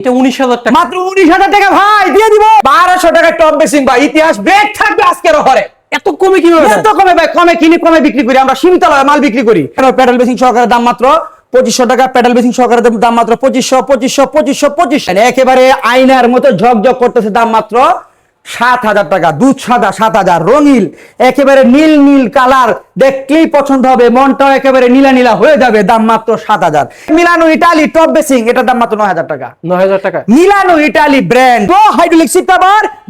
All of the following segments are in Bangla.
এটা উনিশ হাজার টাকা। মাত্র উনিশ হাজার টাকা ভাই দিয়ে দিব। বারোশো টাকা টপ বেসিং ভাই ইতিহাস ব্রেক থাকবে আজকের অফারে। এত কমে কীভাবে এত কমে ভাই কমে কিনি কমে বিক্রি করি আমরা সীমিত মাল বিক্রি করি। বেসিং সহকারে দাম মাত্র পঁচিশশো টাকা প্যাডেল বেসিং সহকারে দাম মাত্র পঁচিশশো পঁচিশশো পঁচিশশো পঁচিশ একেবারে আয়নার মতো ঝকঝক করতেছে দাম মাত্র সাত হাজার টাকা দুধ সাদা সাত হাজার রঙিল একেবারে নীল নীল কালার দেখলেই পছন্দ হবে মনটাও একেবারে নীলা নীলা হয়ে যাবে দাম মাত্র সাত হাজার। মিলানো ইটালি টপ বেসিং এটার দাম মাত্র নয় হাজার টাকা। নয় হাজার টাকা। Milano Italy brand hydraulic seat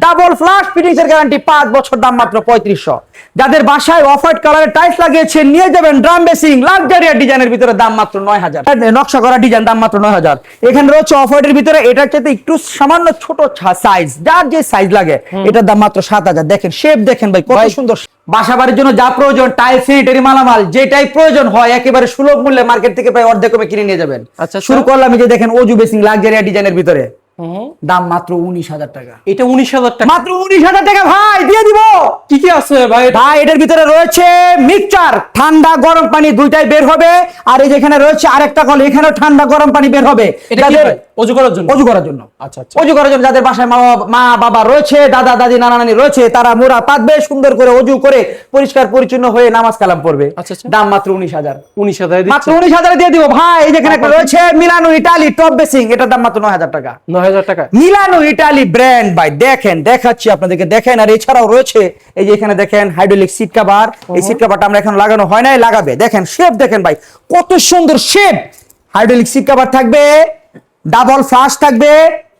double flush fittings এর গ্যারান্টি পাঁচ বছর দাম মাত্র পঁয়ত্রিশশো। যাদের বাসায় অফ হোয়াইট কালারের টাইলস লাগিয়েছেন নিয়ে যাবেন ড্রাম বেসিং লাক্সারিয়ার ডিজাইনের ভিতরে দাম মাত্র নয় হাজার। নকশা করা ডিজাইন দাম মাত্র নয় হাজার। এখানে রয়েছে অফ হোয়াইটের ভিতরে এটার চাইতে একটু সামান্য ছোট সাইজ যার যে সাইজ লাগে এটার দাম মাত্র সাত হাজার। দেখেন শেপ দেখেন ভাই কত সুন্দর। বাসা বাড়ির জন্য যা প্রয়োজন টাইলস স্যানিটারি মালামাল যেটাই প্রয়োজন হয় একেবারে সুলভ মূল্যে মার্কেট থেকে প্রায় অর্ধেক কমে কিনে নিয়ে যাবেন। আচ্ছা, শুরু। করলাম যে দেখেন অজু বেসিং লাক্সারিয়া ডিজাইনের ভিতরে। দাম মাত্র উনিশ হাজার টাকা। এটা উনিশ হাজার টাকা। মাত্র উনিশ হাজার টাকা ভাই দিয়ে দিব। কি কি আছে ভাই? ভাই এটার ভিতরে রয়েছে মিক্সচার ঠান্ডা গরম পানি দুইটাই বের হবে। আর এই যেখানে রয়েছে আরেকটা কল এখানেও ঠান্ডা গরম পানি বের হবে। যাদের অজু করার জন্য? অজু করার জন্য। আচ্ছা আচ্ছা। অজু করার জন্য যাদের বাসায় মা মা বাবা রয়েছে দাদা দাদি নানা নানি রয়েছে তারা মোরা পাতবে সুন্দর করে অজু করে পরিষ্কার পরিচ্ছন্ন হয়ে নামাজ কালাম পড়বে। আচ্ছা, আচ্ছা। দাম মাত্র উনিশ হাজার। উনিশ হাজার মাত্র উনিশ হাজারে দিয়ে দিব। ভাই এই যেখানে একটা রয়েছে মিলানো ইটালি টপ বেসিং এটার দাম মাত্র নয় হাজার টাকা। নয় হাজার টাকা। মিলানো ইটালি ব্র্যান্ড ভাই দেখেন দেখাচ্ছি আপনাদেরকে দেখেন আর এছাড়াও রয়েছে এই যে এখানে দেখেন হাইড্রোলিক সিট কাভার এই সিট কাভারটা আমরা এখন লাগানো হয় নাই লাগাবে। দেখেন শেপ দেখেন ভাই কত সুন্দর শেপ হাইড্রোলিক সিট কাভার থাকবে ডাবল ফ্লাশ থাকবে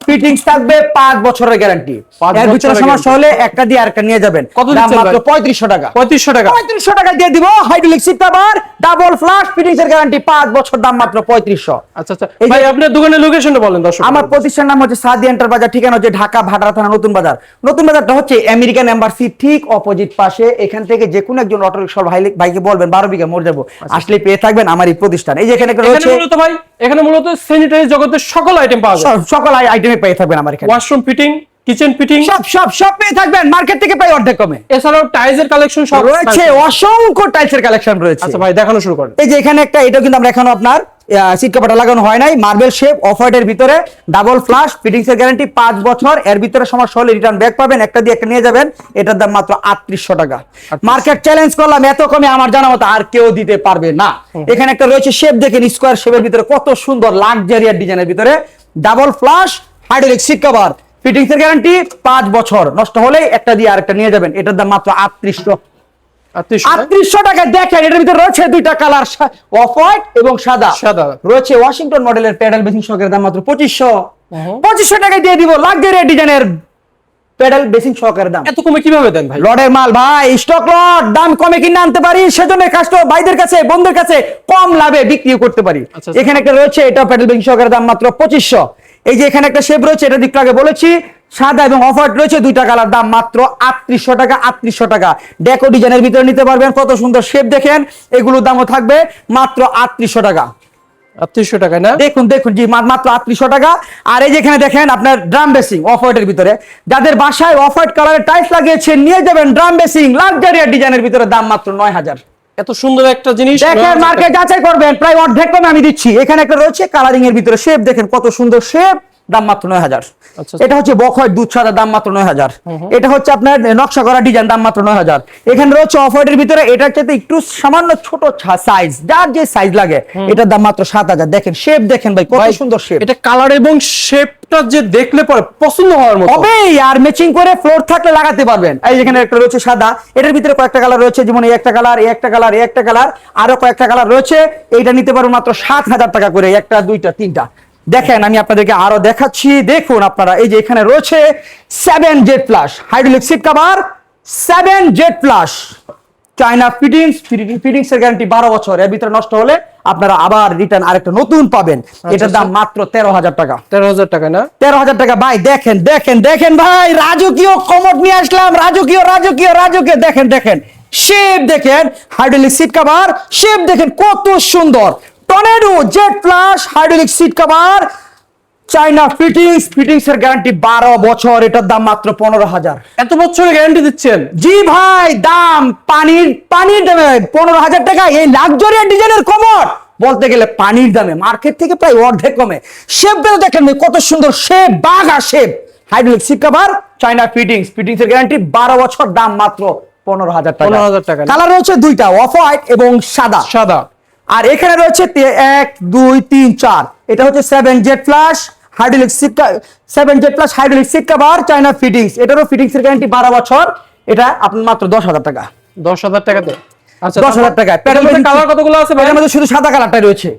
ফিটিংস থাকবে পাঁচ বছরের গ্যারান্টি এর ভিতরে সমস্যা হলে একটা দিয়ে আরেকটা নিয়ে যাবেন। কত দিচ্ছেন মাত্র ভাই? পঁয়ত্রিশশো টাকা। পঁয়ত্রিশশো টাকা। পঁয়ত্রিশশো টাকা দিয়ে দিব hydraulic seat cover double fittings এর গ্যারান্টি বছর দাম মাত্র পঁয়ত্রিশশো। আচ্ছা আচ্ছা। ভাই আপনার দোকানের লোকেশনটা বলেন দর্শক। আমার প্রতিষ্ঠান নাম হচ্ছে সাদি এন্টার বাজার ঠিকানা হচ্ছে ঢাকা ভাটারা থানা নতুন বাজার। নতুন বাজারটা হচ্ছে আমেরিকান এম্বাসি ঠিক অপোজিট পাশে। এখান থেকে যে কোনো একজন অটো ভাই ভাইকে বলবেন বারো বিঘা মোড় যাব। আসলে পেয়ে থাকবেন আমার এই প্রতিষ্ঠান। এই যে এখানে রয়েছে মূলত ভাই এখানে মূলত স্যানিটারি জগতের সকল আইটেম পাওয়া যায়। সকল আইটেমে পেয়ে থাকবেন আমার এখানে। Washroom fitting kitchen fitting. সব সব সব পেয়ে থাকবেন মার্কেট থেকে প্রায় অর্ধেক কমে। এছাড়াও টাইলসের কালেকশন সব রয়েছে অসংখ্য টাইলসের কালেকশন রয়েছে। আচ্ছা ভাই দেখানো শুরু করেন। এই যে এখানে একটা এটাও কিন্তু আমরা এখনও আপনার সিট কাপড়টা লাগানো হয় নাই। মার্বেল শেপ অফ হোয়াইটের ভিতরে ডাবল ফ্লাশ ফিটিংস এর গ্যারান্টি পাঁচ বছর। এর ভিতরে সমস্যা হলে রিটার্ন ব্যাক পাবেন। একটা দিয়ে একটা নিয়ে যাবেন। এটার দাম মাত্র আটত্রিশশো টাকা। মার্কেট চ্যালেঞ্জ করলাম এত কমে আমার জানা মতো আর কেউ দিতে পারবে না। এখানে একটা রয়েছে শেপ দেখেন স্কোয়ার শেপের ভিতরে কত সুন্দর লাক্সারিয়ার ডিজাইনের ভিতরে। Double flush hydraulic seat cover fittings এর গ্যারান্টি পাঁচ বছর। নষ্ট হলে একটা দিয়ে আরেকটা নিয়ে যাবেন। এটার দাম মাত্র আটত্রিশশো। আটত্রিশশো টাকা দেখেন এটার ভিতরে রয়েছে দুইটা কালার অফ হোয়াইট এবং সাদা। সাদা। রয়েছে ওয়াশিংটন মডেলের প্যাডেল বেসিং সহকারে দাম মাত্র পঁচিশশো। পঁচিশশো টাকায় দিয়ে দিব লাক্সারি ডিজাইনের প্যাডেল বেসিং সহকারে দাম। এত কমে কীভাবে দেন ভাই? লডের মাল ভাই স্টক লট দাম কমে কিনে আনতে পারি সেজন্য কাস্টমার ভাইদের কাছে বন্ধুদের কাছে কম লাভে বিক্রি করতে পারি। আচ্ছা, আচ্ছা। এখানে একটা রয়েছে এটা প্যাডেল বেসিং সহকারে দাম মাত্র পঁচিশশো। এই যে এখানে একটা শেপ রয়েছে এটা দিকটা আগে বলেছি সাদা এবং অফার রয়েছে দুইটা কালার দাম মাত্র আটত্রিশশো টাকা আটত্রিশশো টাকা। ডেকো ডিজাইনের ভিতরে নিতে পারবেন কত সুন্দর শেপ দেখেন এগুলোর দামও থাকবে মাত্র আটত্রিশশো টাকা। আটত্রিশশো টাকায় না? দেখুন দেখুন জি মাত্র আটত্রিশশো টাকা। আর এই যেখানে দেখেন আপনার ড্রাম বেসিং ভিতরে। যাদের বাসায় কালারের টাইলস লাগিয়েছেন নিয়ে যাবেন ড্রাম বেসিং লাক্সারিয়ার ডিজাইনের ভিতরে দাম মাত্র নয় হাজার। এত সুন্দর একটা জিনিস। দেখেন মার্কেট যাচাই করবেন প্রায় অর্ধেক কমে আমি দিচ্ছি। এখানে একটা রয়েছে কালারিং এর ভিতরে শেপ দেখেন কত সুন্দর শেপ দাম মাত্র নয় হাজার। আচ্ছা। এটা হচ্ছে বখয় দুধ সাদা দাম মাত্র নয় হাজার। এটা হচ্ছে আপনার নকশা করা ডিজাইন দাম মাত্র নয় হাজার। এখানে রয়েছে অফ হোয়াইটের ভিতরে এটার চাইতে একটু সামান্য ছোট সাইজ যার যে সাইজ লাগে এটার দাম মাত্র সাত হাজার। দেখেন শেপ দেখেন ভাই কত সুন্দর শেপ এটা কালার এবং শেপটা যে দেখলে পরে পছন্দ হওয়ার মতো। হবে আর ম্যাচিং করে ফ্লোর থাকলে লাগাতে পারবেন। এই যেখানে একটা রয়েছে সাদা এটার ভিতরে কয়েকটা কালার রয়েছে যেমন এই একটা কালার এই একটা কালার এই একটা কালার আরও কয়েকটা কালার রয়েছে। এইটা নিতে পারবেন মাত্র সাত হাজার টাকা করে একটা দুইটা তিনটা। দেখেন আমি আপনাদেরকে আরও দেখাচ্ছি। দেখুন আপনারা এই যে এখানে রয়েছে seven Z plus hydraulic seat cover seven Z plus China fittings fittings এর গ্যারান্টি বারো বছর। এর ভিতরে নষ্ট হলে আপনারা আবার রিটার্ন আরেকটা নতুন পাবেন। এটার দাম মাত্র তেরো হাজার টাকা। তেরো হাজার টাকা না? তেরো হাজার টাকা ভাই দেখেন দেখেন দেখেন ভাই রাজকীয় কমট নিয়ে আসলাম। রাজকীয় রাজকীয় রাজকীয়। দেখেন দেখেন শেপ দেখেন। হাইড্রোলিক সিট কভার শেপ দেখেন কত সুন্দর। Tornado jet plus hydraulic seat cover China fittings fittings এর গ্যারান্টি বারো বছর এটার দাম মাত্র পনেরো হাজার। এত বছরের গ্যারান্টি দিচ্ছেন? জি ভাই দাম পানির পানির দামে পনেরো হাজার টাকা এই লাক্সারিয়ার ডিজাইনের কমর। বলতে গেলে পানির দামে মার্কেট থেকে প্রায় অর্ধেক কমে। শেপটাও দেখেন কত সুন্দর শেপ বাঘা shape hydraulic seat cover China fittings fittings এর গ্যারান্টি বারো বছর দাম মাত্র পনেরো হাজার টাকা। 15,000 টাকা। কালার রয়েছে দুইটা অফ হোয়াইট এবং সাদা। সাদা। আর এখানে রয়েছে তে- এক দুই তিন চার। এটা হচ্ছে seven Z flush hydraulic seat seven Z plus hydraulic seat cover China fittings এটারও ফিটিংস এর গ্যারান্টি বারো বছর। এটা আপনার মাত্র দশ হাজার টাকা। দশ হাজার টাকাতে? আচ্ছা দশ হাজার টাকায়। প্যাডেল কালার কতগুলো আছে এটার মধ্যে শুধু সাদা কালারটাই রয়েছে।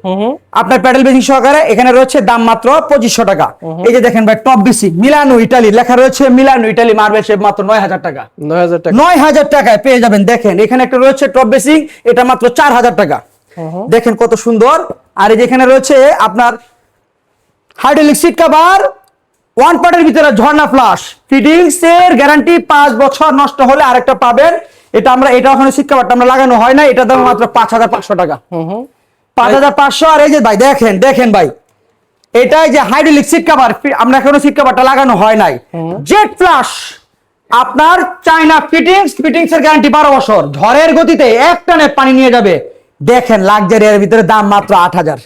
আপনার প্যাডেল সহকারে এখানে রয়েছে দাম মাত্র পঁচিশশো টাকা। এই যে দেখেন ভাই টপ বেসিং মিলানো ইটালি লেখা রয়েছে মিলানো ইটালি মার্বেল শেপ মাত্র নয় হাজার টাকা। নয় হাজার টাকা। নয় হাজার টাকায় পেয়ে যাবেন। দেখেন এখানে একটা রয়েছে টপ বেসিং এটা মাত্র চার হাজার টাকা। দেখেন কত সুন্দর। আর এই যেখানে রয়েছে আপনার হাইড্রোলিক সিট কভার ওয়ান পার্টের ভিতরে ঝর্ণা ফ্লাশ ফিটিংস এর গ্যারান্টি পাঁচ বছর নষ্ট হলে আরেকটা পাবেন। এটা আমরা এটা ওখানে সিট কভারটা আমরা লাগানো হয় না। এটা দাম মাত্র পাঁচ হাজার পাঁচশো টাকা। হুম পাঁচ হাজার পাঁচশো আর এই যে ভাই দেখেন দেখেন ভাই। এটাই যে হাইড্রোলিক সিট কভার আমরা এখনও সিট কভারটা লাগানো হয় নাই। জেট ফ্লাশ আপনার চাইনা ফিটিংস ফিটিংস এর গ্যারান্টি বারো বছর। ঝড়ের গতিতে এক টানে পানি নিয়ে যাবে। দেখেন লাক্সারি এর ভিতরে দাম মাত্র আট হাজার।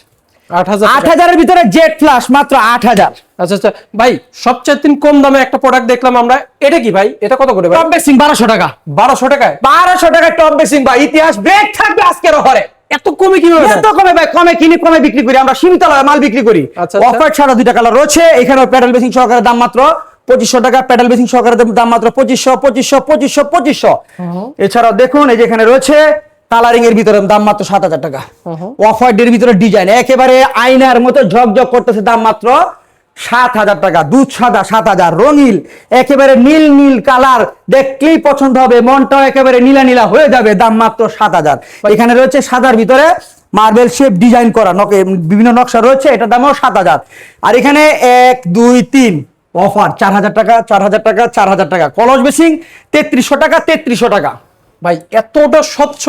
আট হাজার আট হাজারের ভিতরে জেট ফ্লাশ মাত্র আট হাজার। আচ্ছা আচ্ছা। ভাই সবচেয়ে তিন কম দামে একটা প্রোডাক্ট দেখলাম আমরা। এটা কি ভাই? এটা কত করে ভাই? টপ বেসিং বারোশো টাকা। বারোশো টাকায়? বারোশো টাকা টপ বেসিং ভাই ইতিহাস ব্রেক থাকবে আজকের অফারে এত কমে কীভাবে এত কমে ভাই কমে কিনি কমে বিক্রি করি আমরা সীমিত মাল বিক্রি করি। আচ্ছা, আচ্ছা। অফার ছাড়া দুইটা কালার রয়েছে এখানে প্যাডেল বেসিং সহকারে দাম মাত্র পঁচিশশো টাকা প্যাডেল বেসিং সহকারে দাম মাত্র পঁচিশশো পঁচিশশো পঁচিশশো পঁচিশশো। এছাড়াও দেখুন এই যেখানে রয়েছে কালারিং এর ভিতরে দাম মাত্র সাত হাজার টাকা। অফ হোয়াইট এর ভিতরে ডিজাইন একেবারে আয়নার মতো ঝকঝক করতেছে দাম মাত্র সাত হাজার টাকা। দুধ সাদা সাত হাজার, রঙিল, একেবারে নীল নীল কালার। দেখলেই পছন্দ হবে, মনটাও একেবারে নীলা নীলা হয়ে যাবে, দাম মাত্র সাত হাজার। এখানে রয়েছে সাদার ভিতরে মার্বেল শেপ ডিজাইন করা বিভিন্ন নকশা রয়েছে, এটার দামও সাত হাজার। আর এখানে এক, দুই, তিন অফার চার হাজার টাকা, চার হাজার টাকা, চার হাজার টাকা। কলস বেসিং, তেত্রিশশো টাকা তেত্রিশশো টাকা। ভাই এতটা স্বচ্ছ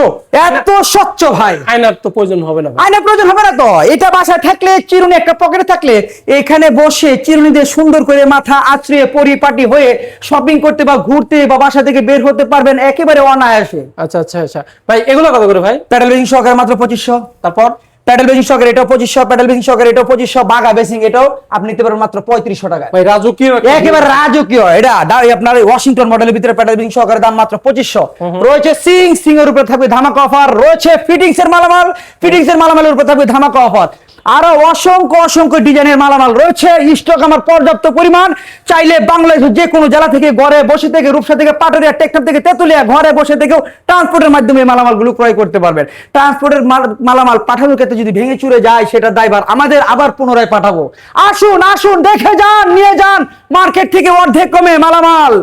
এত স্বচ্ছ ভাই। আয়নার তো প্রয়োজন হবে না আয়নার প্রয়োজন হবে না তো। এটা বাসায় থাকলে চিরুনি একটা পকেটে থাকলে এখানে বসে চিরুনি দিয়ে সুন্দর করে মাথা আছড়িয়ে পরিপাটি হয়ে শপিং করতে বা ঘুরতে বা বাসা থেকে বের হতে পারবেন একেবারে অনায়াসে। আচ্ছা আচ্ছা আচ্ছা। ভাই এগুলো কত করে ভাই? প্যাডেল সহকারে মাত্র পঁচিশশো। তারপর? প্যাডেল বেসিং সহকারে এটাও পঁচিশশো প্যাডেল বেসিং সহকারে এটাও পঁচিশশো বাঘা বেসিং এটাও আপনি নিতে পারবেন মাত্র পঁয়ত্রিশশো টাকা ভাই রাজকীয় একেবারে রাজকীয় এটা আপনার ওয়াশিংটন মডেলের ভিতরে প্যাডেল বেসিং সহকারে দাম মাত্র পঁচিশশো। রয়েছে সিং সিং এর উপরে থাকবে ধামাকা অফার রয়েছে ফিটিংস এর মালামাল ফিটিংস এর মালামালের উপরে থাকবে ধামাকা অফার আরও অসংখ্য অসংখ্য ডিজাইনের মালামাল রয়েছে। স্টক আমার পর্যাপ্ত পরিমাণ। চাইলে বাংলাদেশের যে কোনো জেলা থেকে ঘরে বসে থেকে, রূপসা থেকে, পাটুরিয়া, টেকনাফ থেকে, তেতুলিয়া ঘরে বসে থেকেও ট্রান্সপোর্টের মাধ্যমে মালামালগুলো ক্রয় করতে পারবেন। ট্রান্সপোর্টের মালামাল পাঠানোর ক্ষেত্রে যদি ভেঙে চুরে যায়, সেটা দায়ভার আমাদের আবার পুনরায় পাঠাবো। আসুন আসুন, দেখে যান, নিয়ে যান। মার্কেট থেকে অর্ধেক কমে মালামাল।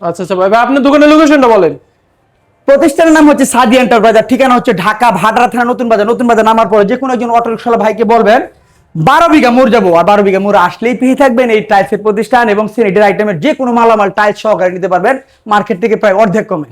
আচ্ছা আচ্ছা আপনার দোকানের লোকেশনটা বলেন। প্রতিষ্ঠানের নাম হচ্ছে সাদি এন্টারপ্রাইজার ঠিকানা হচ্ছে ঢাকা ভাটারা থানা, নতুন বাজার নতুন বাজার নামার পরে যে কোনো একজন অটো রিক্সাওয়ালা ভাইকে বলবেন, বারো বিঘা মোড় যাব, আর বারো বিঘা মোড় আসলেই পেয়ে থাকবেন এই টাইলসের প্রতিষ্ঠান এবং সেনিটারি আইটেমের যে কোনো মালামাল টাইলস সহকারে নিতে পারবেন মার্কেট থেকে প্রায় অর্ধেক কমে।